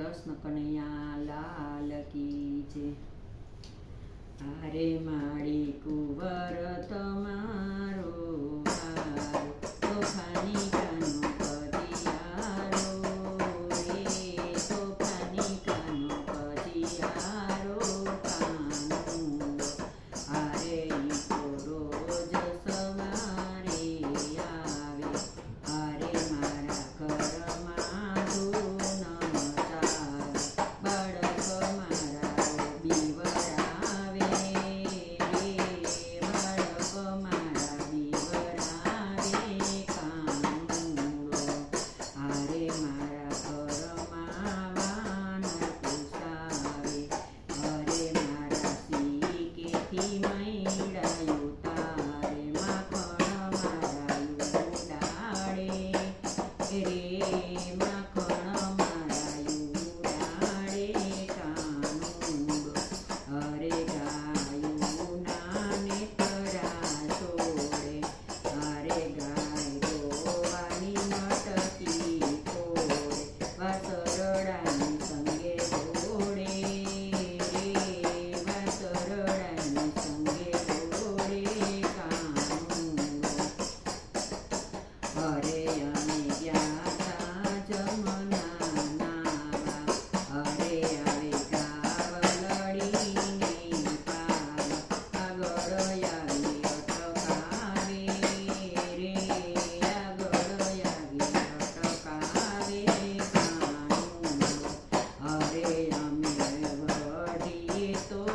કૃષ્ણ કનૈયા લાલ કી છે. હારે માળી કુંવર dan 有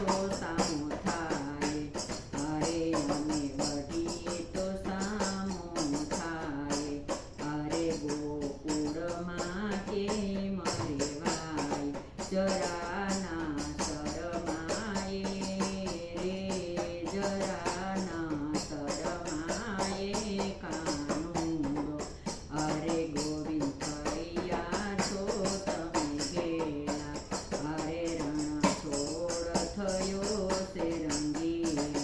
有啥 será un día.